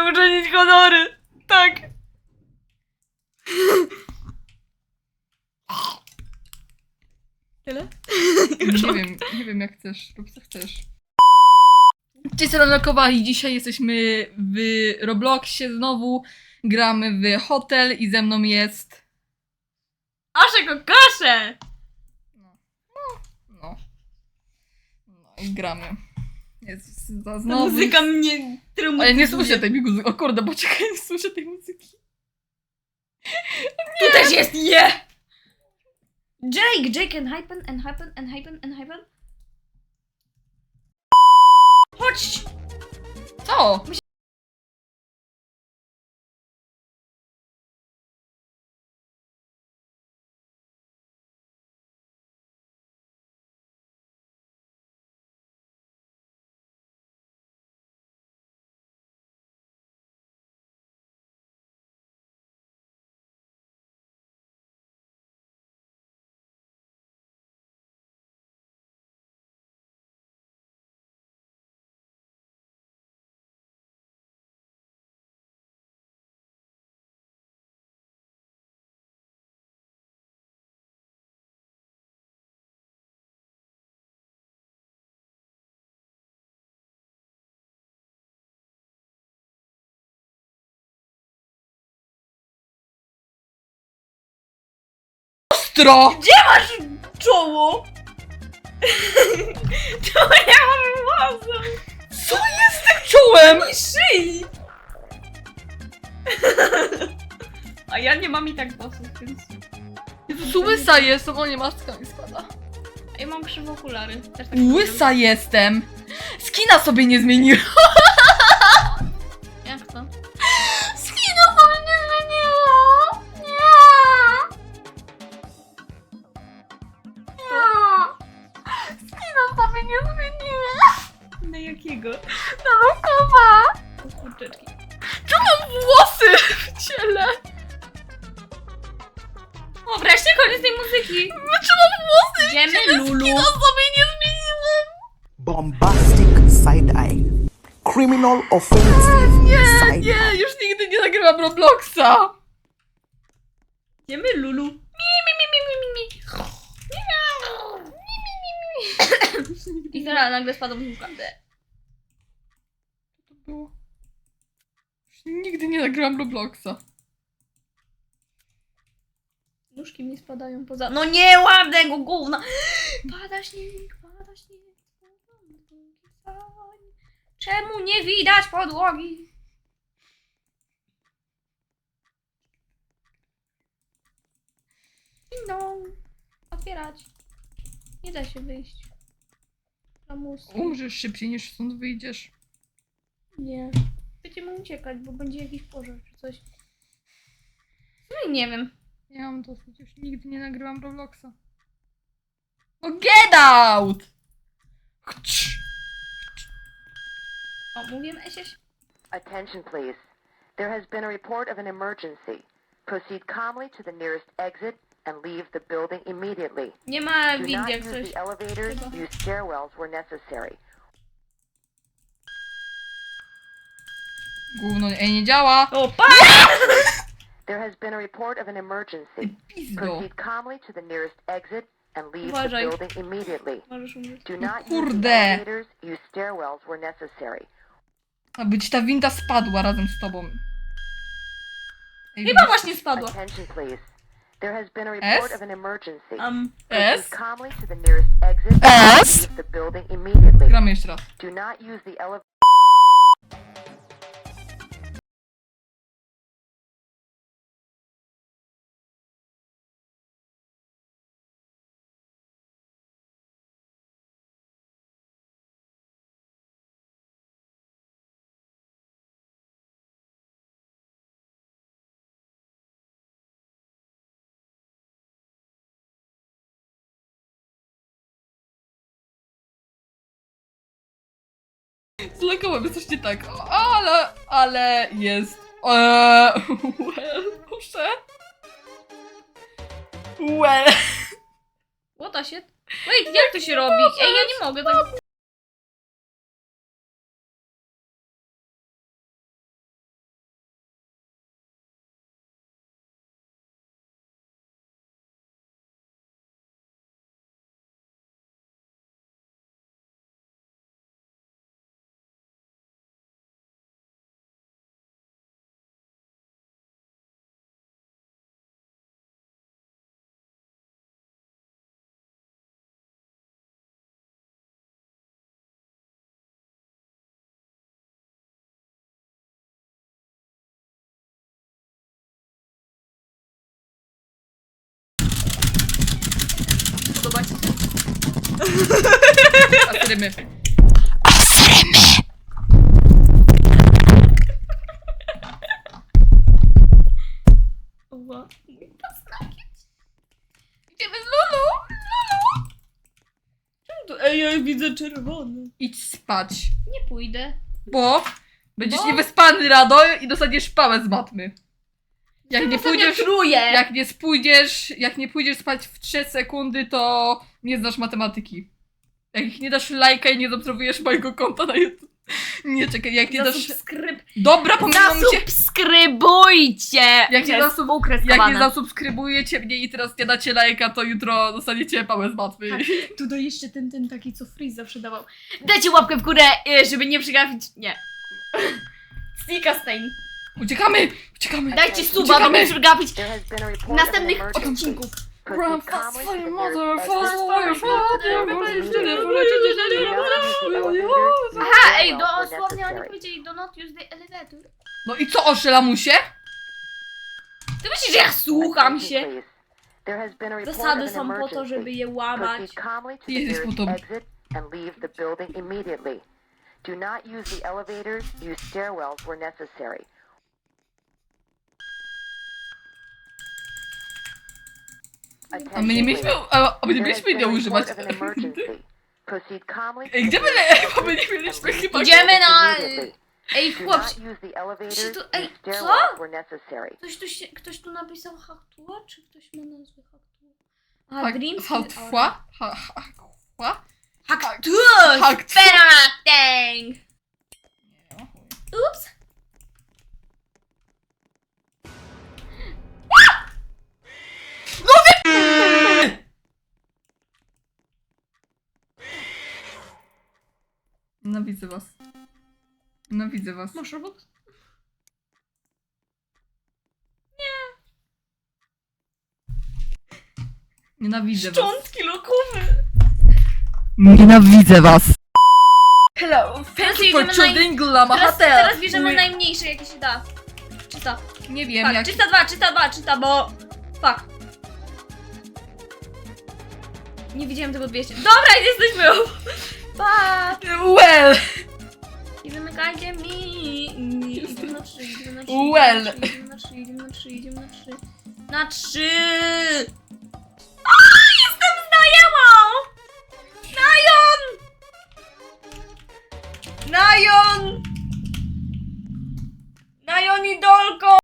Mogę uczynić honory. Tak. Tyle? Nie wiem, nie wiem jak chcesz, rób co chcesz. Cześć, Rolkowa i dzisiaj jesteśmy w Robloxie znowu. Gramy w hotel i ze mną jest... Asze kokosze! No, no, no i gramy. Jest za Ta znowu... muzyka mnie traumatyzuje. nie słyszę tej muzyki. O kurde, poczekaj, nie słyszę tej muzyki. Tu też jest je! Jake, Jake and Hypen, and Hypen, and Hypen, and Hypen. Chodź! Co? Ostro! Gdzie masz czoło? To ja mam własną. Co jest z tym czołem? I szyi! A ja nie mam i tak włosów, więc... Jezus, łysa jestem, o nie, maska mi spada. Ja mam krzywe okulary. Też tak Łysa jestem! Skina sobie nie zmieniłem. Jak to? Na jakiego? Na Lukowa! O kurczeczki. Czemu mam włosy w ciele? O, wreszcie koniec tej muzyki! Dlaczego mam włosy w Idziemy, ciele? Lulu. Skina sobie nie zmieniłem! bombastic side eye, criminal offensive Nie, side eye. nie, już nigdy nie nagrywam Robloxa! Idziemy, Lulu. Mi, mi, mi, mi, mi, mi, mi. I teraz nagle spadł muzyka. to było? Już nigdy nie nagrałam Robloxa. Nóżki mi spadają poza... No nie łap tego gówna! Pada śnieg, pada śnieg. Czemu nie widać podłogi? No, otwierać. Nie da się wyjść. Lamusy. Umrzesz szybciej niż stąd wyjdziesz. Nie. Będziemy uciekać, bo będzie jakiś pożar czy coś. No i nie wiem. Ja mam dosyć, już nigdy nie nagrywam Robloxa. No get out! Cz. O, mówię się. Attention, please. There has been a report of an emergency. Proceed calmly to the nearest exit and leave the building immediately. Nie ma Do not jak use coś. the elevators. Use stairwells where necessary. Gówno, ej, nie działa! O, pa! There has been a report of an emergency. Pizdo. Proceed calmly to the nearest exit and leave the Uważaj. building immediately. Możesz umrzeć. Do No not use the kurde. elevators. Use stairwells where necessary. Aby ci ta winda spadła razem z tobą. Ej, Chyba właśnie spadła. Attention, please. There has been a report S? of an emergency. Um, S? Proceed calmly to the nearest exit S? and leave the building immediately. Gramy jeszcze raz. Do not use the elevator. Z lekałem jest coś nie tak, ale, ale jest. Eee, well, proszę. Well. what the shit? Wait, jak to się robi? Ej, ja nie mogę tak... Rymy. Ła. Idziemy z Lulu! Lulu! Czemu to? Ej, ja widzę czerwony. Idź spać, Nie pójdę. bo będziesz Bo? niewyspany rado i dostaniesz pałę z matmy. Jak nie pójdziesz... Jak nie pójdziesz, jak nie pójdziesz spać w 3 sekundy, to nie znasz matematyki. Jak nie dasz lajka i nie zaobserwujesz mojego konta na YouTube. Nie, czekaj, jak nie dasz... Zasubskryb... Dobra, mi cię... Zasubskrybujcie! Jak nie, Przez zasub... jak nie zasubskrybujecie mnie i teraz nie dacie lajka, to jutro dostaniecie pałę z matmy. Tak. Tutaj jeszcze ten, ten taki, co Freeze zawsze dawał. Dajcie łapkę w górę, e, żeby nie przegapić... Nie. Sneaka Stain. Uciekamy! Uciekamy! Dajcie suba, Uciekamy. nie przegapić następnych odcinków. To your nearest mother, leave the father, not use the elevators, use Aha, ej, dosłownie oni powiedzieli do not use the elevator. No i co, oszelamusie? Ty myślisz, że ja słucham się? Zasady są po to, żeby je łamać. To Jezus, potom. exit and leave the building immediately. Do not use the elevators, use stairwells where necessary. A my nie mieliśmy, a, a my nie mieliśmy nie używać. Ej, gdzie my, ej, bo my nie mieliśmy chyba... Idziemy na-. Ej, elevators, Czy to- ej, co? ktoś tu, się, ktoś tu napisał Haktua, czy ktoś ma nazwę Haktua? A, Ha- Dreams... Hatwa? Ha- ha- Hła? Haktus! Haktus. Penamateng! Ups! Nienawidzę was. Nienawidzę was. Masz Robux? Nienawidzę was. Szczątki lokowe! Nienawidzę was. Hello! Teraz For jedziemy Lama Teraz, teraz bierzemy najmniejsze jakie się da. Czyta. Nie wiem, Tak, jak... czyta dwa, czyta dwa, czyta, bo... Fuck. Nie widziałem tego 200. Dobra, jesteśmy! Pa! Well! Nie zamykajcie mi! Idziemy na trzy, idziemy na trzy. Well. Idziemy na trzy, idziemy na trzy, idziemy na trzy. Na trzy! A, jestem znajomą! Najon! Najon! Najon idolko!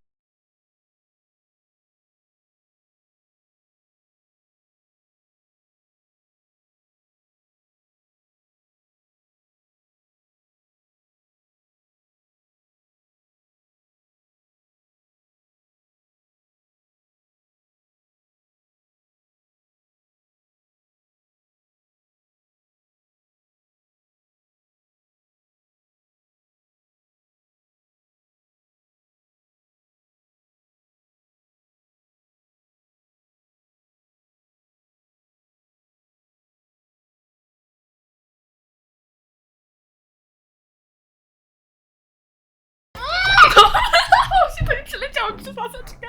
Przez paseczkę.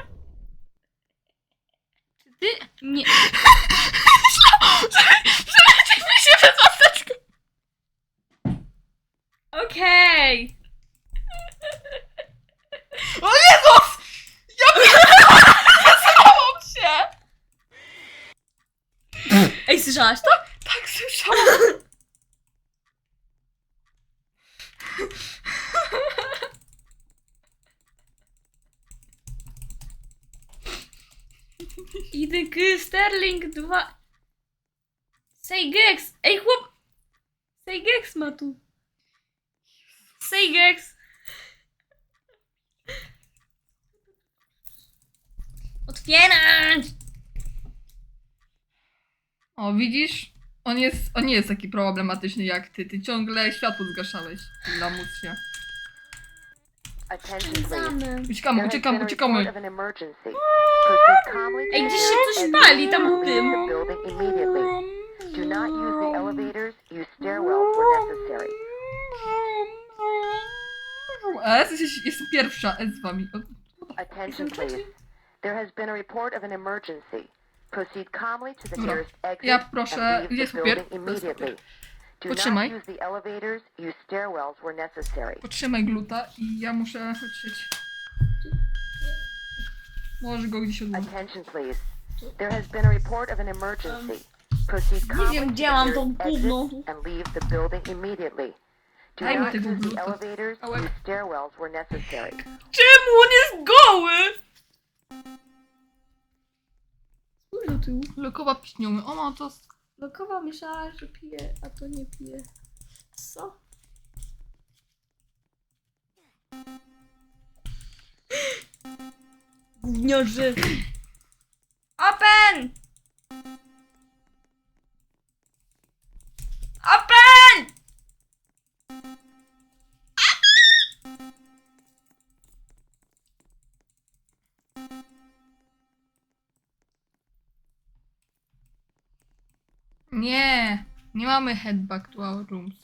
Ty nie... Przelecieliśmy się przez paseczkę. Okej! O Jezus! Ja Zesrałam się! Ej, słyszałaś to? Tak słyszałam. Idyk Sterling 2. Sejgex! Ej, chłop! Sejgex ma tu. Sejgex! Otwierać! O, widzisz? On jest, on nie jest taki problematyczny jak ty. Ty ciągle światło zgaszałeś. Lamusie. Attention, Uciekamy, uciekamy, uciekamy. Ej, gdzieś się coś pali tam and tym. Do not use the elevators, use stairwells where necessary. A, jesteś, jestem pierwsza e, z wami. Attention, please. There has been a report of an emergency. Proceed calmly to the nearest exit Ja proszę- gdzie jest papier? jest immediately. Do Potrzymaj. not use the elevators, use stairwells where necessary. Potrzymaj gluta i ja muszę chodzić. Możesz go gdzieś odłożyć. Attention please. There has been a report of an emergency. Proceed calmly wiem, to gdzie the and leave the building immediately. Do Daj mi not tego use the gluta. elevators, Ałek. use stairwells where necessary. Czemu on jest goły? Spójrz do tyłu. Lokowa piśniomy. O, ma to... Lokowa myślała, że pije, a to nie pije. Co? Gówniarzy. Open! Open! Nie! Nie mamy head back to our rooms.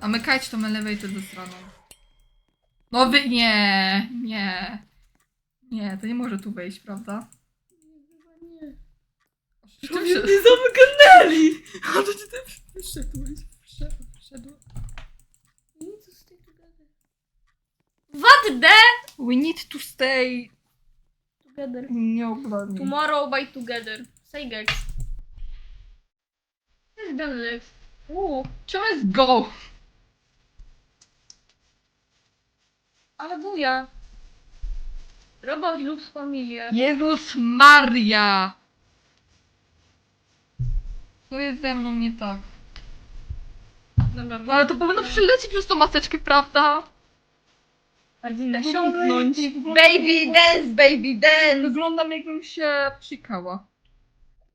A mykajcie tą elevator do strony. No wy... Nie! Nie! Nie, to nie może tu wejść, prawda? Ty wszedł- Nie zamknęli! A to ty wszedłeś, wszedł, wszedł. What the? We need to stay Together. nieobrani. Tomorrow by together. Say gex. Jest Benlex. Uuu, Czemu jest go? ale buja. Robot lub familia. Jezus Maria! Co jest ze mną nie tak? Dobra, No ale to powinno przylecieć przez tą maseczkę, prawda? powinna siągnąć. Baby dance, baby dance! Wyglądam jakbym się psikała.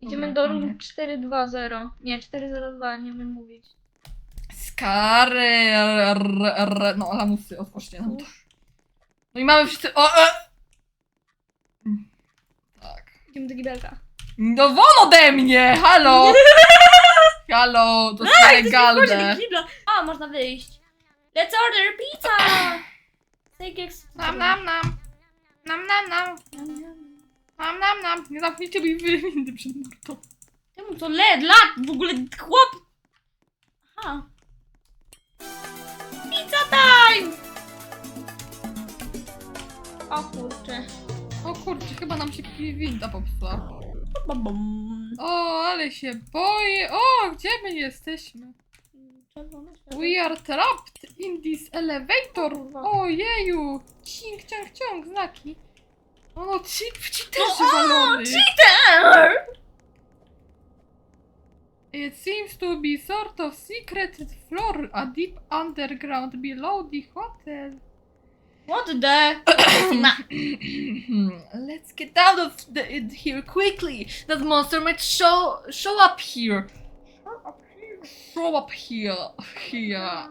Idziemy do room koniec. 420. Nie, 402, nie wiem mówić. Skary, r, r, no lamusy, otwórzcie nam to. No i mamy wszyscy, o, e! Tak. Idziemy do gibelka. No won ode mnie! Halo! Halo, to jest nielegalne. kibla. A, można wyjść. Let's order pizza! Say gex. Nam, nam, nam. Nam, nam, nam. Nam, nam, nam. Nie zamknijcie mi windy przed mortą. Czemu to led, lat, w ogóle chłop. Aha. Pizza time! O kurczę. O kurczę, chyba nam się winda popsuła. O, ale się boję. O, gdzie my jesteśmy? Czerwone światło. We are trapped in this elevator. Ojeju. Cink, ciąg, ciąg, znaki. O, no, chip, cheaterzy No, o, walony. Cheater! It seems to be sort of secret floor, a deep underground below the hotel. What the? Ma. Let's get out of the, it here quickly. That monster might show show up here. Show up here. up Here.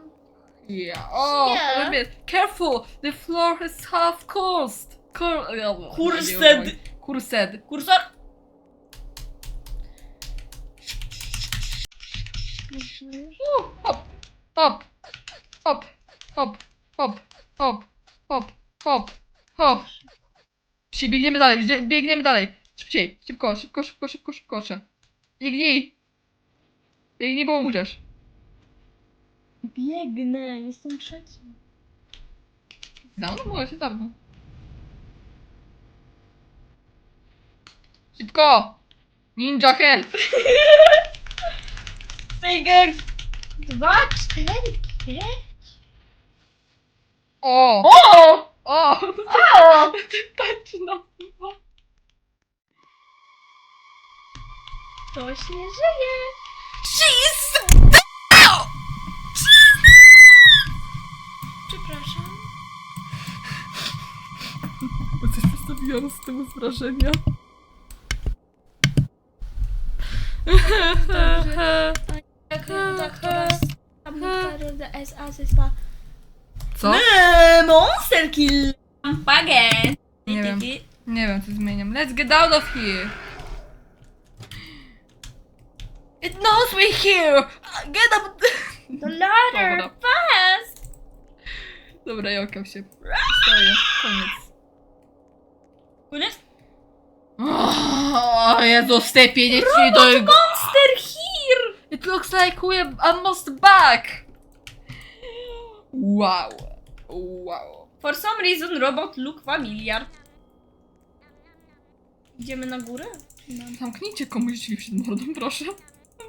Here. Oh, Here? yeah. careful. The floor is half cursed. Cur Cursed. Cursed. Kursor. Uh, hop, hop, hop, hop, hop, hop, hop, hop, hop. Biegniemy dalej, bie- biegniemy dalej. Szybciej, szybko, szybko, szybko, szybko, szybko. Biegnij. Biegnij, bo umrzesz. Biegnę, jestem trzeci. Dawno było się dawno. Szybko! Ninja help! Fingers. Dwa, cztery, pięć. O! O! O! O! Tańczy na Ktoś nie żyje. She's Przepraszam. Bo coś przedstawiłam z tyłu z wrażenia. Tak, tak, teraz. Abukary SA zespa. Co? Monster kill. Pagę. Nie wiem. Nie wiem, co zmieniam. Let's get out of here! It knows we're here! Get up! The ladder! Dobra. Fast! Dobra, jokał się. Stoję. Koniec. Koniec? O Jezu, stepie, nie ci do... Monster here! It looks like we're almost back! Wow. Wow. For some reason robot look familiar. Idziemy na górę? Czy na... Zamknijcie komuś drzwi przed mordą, proszę.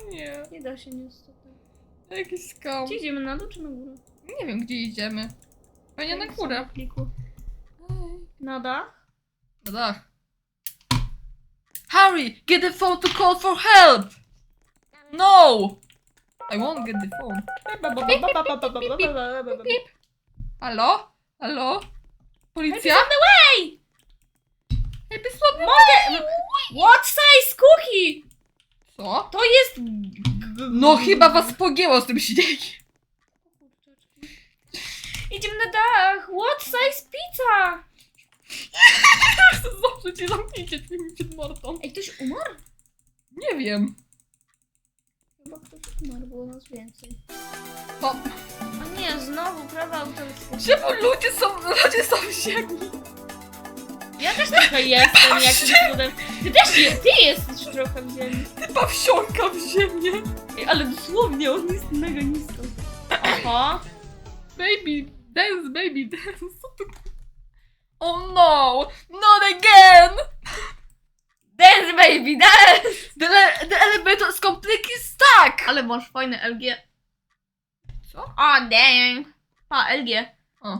Nie, Nie da się niestety. jakiś skam. Gdzie idziemy na dół czy na górę? Nie wiem, gdzie idziemy. Pewnie na górę. Kliku. Na dach? Na dach. Harry, get the phone to call for help! No! I won't get the phone. Halo? Halo? Policja? Hey! Help is on the Mogę... What size cookie? Co? To jest... No chyba was pogięło z tym śniegiem. Idziemy na dach. What size pizza? Zawsze cię zamknijcie drzwi przed mordą. Ej, ktoś umarł? Nie wiem. Chyba ktoś umarł, było nas więcej. No, nie, znowu prawa autorskie. czemu ludzie są, ludzie są ziemi? Ja też trochę jestem jakimś cudem. Ty też je, ty jesteś trochę w ziemi. Chyba wsiąka w ziemię. Ej, ale dosłownie, on jest mega nisko. Aha. Baby, dance, baby, dance. Oh no, not again! Dance baby, dance! The, the elevator is completely stuck! Ale masz fajne LG. Co? O, dang. Pa, LG. O.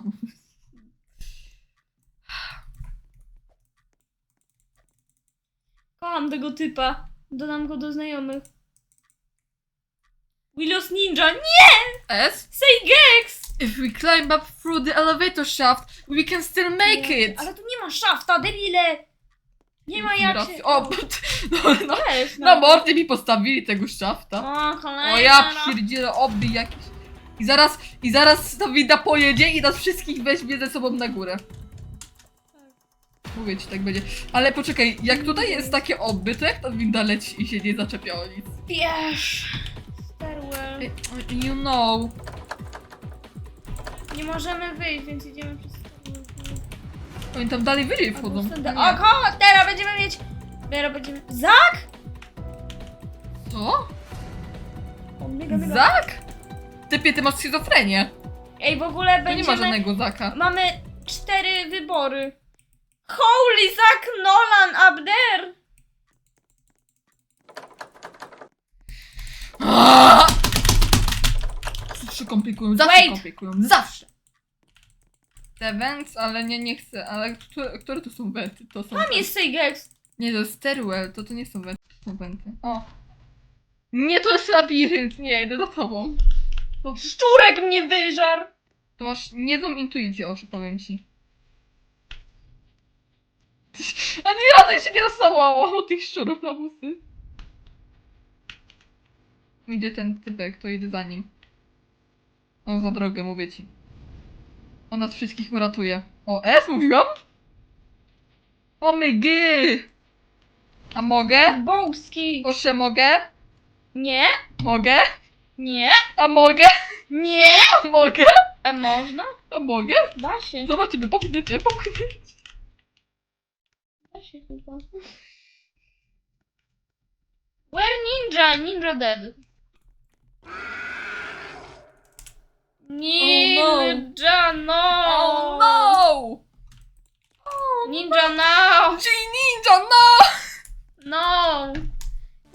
Kocham tego typa. Dodam go do znajomych. Willows Ninja. Nie! S? Say Gex! If we climb up through the elevator shaft, we can still make Nie, it! Ale tu nie ma szafta, debile! Nie ma jak się... O, no, no, Weź, na mordy mi postawili tego szafta. O, kolejna. O ja pierdzielę, oby jakiś... I zaraz, i zaraz ta winda pojedzie i nas wszystkich weźmie ze sobą na górę. Mówię ci, tak będzie. Ale poczekaj, jak tutaj jest takie oby, to jak ta winda leci i się nie zaczepia o nic? Wiesz. Stairwell. Ej, You know. Nie możemy wyjść, więc idziemy przez stairwell. Oni tam dalej wyżej wchodzą. O, ko, teraz będziemy mieć... Teraz będziemy... Zak? Co? O, mega, mega. Zak? Typie, ty masz schizofrenię. Ej, w ogóle To nie będziemy... ma żadnego Zaka. Mamy cztery wybory. Holy Zak Nolan up there! Aaaa! Zawsze komplikują, zawsze Wait. komplikują, zawsze. Te vents, ale nie, nie chcę, ale które, które to są wenty? To są Tam jest Say Gex. Nie, to jest stairwell, to to nie są wenty, to są wenty. O. Nie, to jest labirynt, nie, idę za tobą. To, Szczurek mnie wyżarł! to masz niezłą intuicję, oczy powiem ci. A nie radę się nie zastawało o tych szczurów na busy. Idzie ten typek, to idę za nim. On za drogę, mówię ci. On nas wszystkich uratuje. O, S mówiłam? O my gy! A mogę? Bołski! Proszę, mogę? Nie? Mogę? Nie? A mogę? Nie? A mogę? A można? A mogę? Da się. Zobaczymy, popchniecie, popchniecie. Da się chyba. Where ninja? Ninja dead. Ninja no! Oh no! Ninja no! G Ninja, no! No!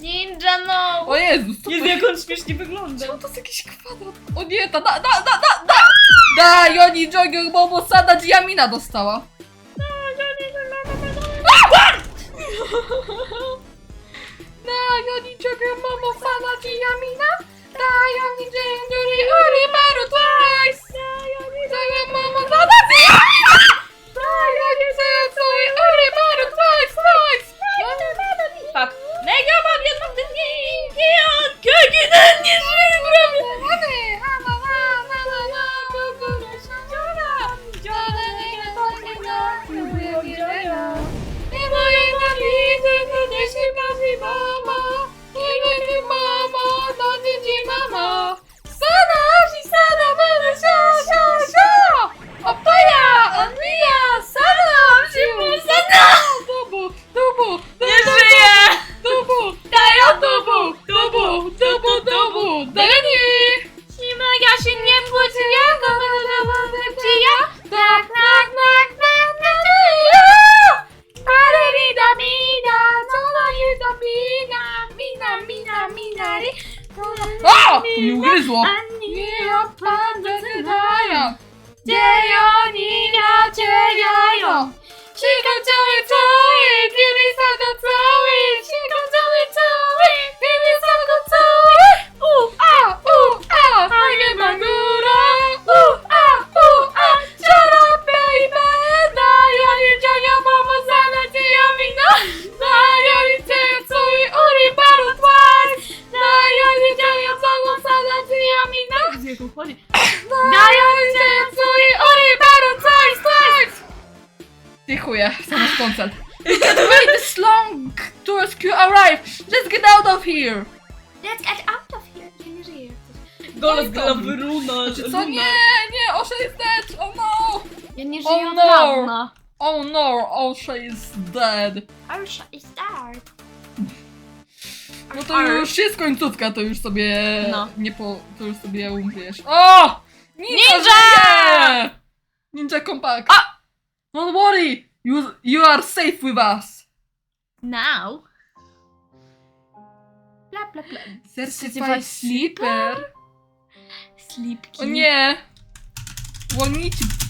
Ninja no! O Jezus, co to Jezu, jest? jak on śmiesznie wygląda. Czemu to jest jakiś kwadrat? O nie, ta, da, da, da, da, da! Da, Joni Jogio, bo Sada Diamina dostała. Da, Joni Jogio, Momo Sada Diamina. Da, Joni Jogio, Ori Baru no, Osha is dead. Arsha is dead. No to już jest końcówka, to już sobie No. nie po... to już sobie umrzesz. O! Ninja! Ninja! żyje! Ninja Compact! A! Don't worry! You, you are safe with us! Now. Bla bla bla. Certified Certified Sleeper? Sleepki. O nie! Wolnijcie!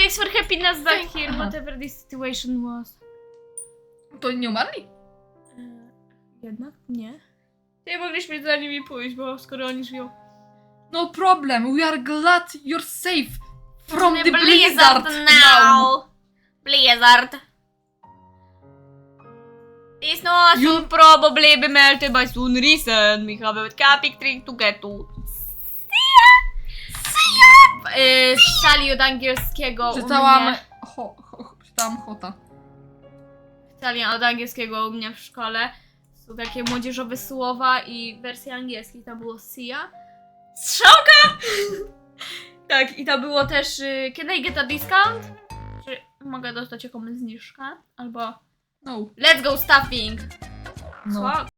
Thanks for happiness back Thank- here, Aha. whatever this situation was. To nie umarli? Jednak? Nie. Nie mogliśmy za nimi pójść, bo skoro oni żyją. No problem, we are glad you're safe from the Blizzard blizzard, now. Blizzard. This no You- probably be melted by soon reason. We have a camping trip to get to. Y, z sali od angielskiego u Czytałam... mnie. Ho, ho, ho, czytałam Hota. Sali od angielskiego u mnie w szkole. Są takie młodzieżowe słowa i wersja angielskiej to było Sia. Strzałka! tak, i to było też y, Can I get a discount? Czy mogę dostać jakąś zniżkę? Albo No. Let's go stuffing! no. Co?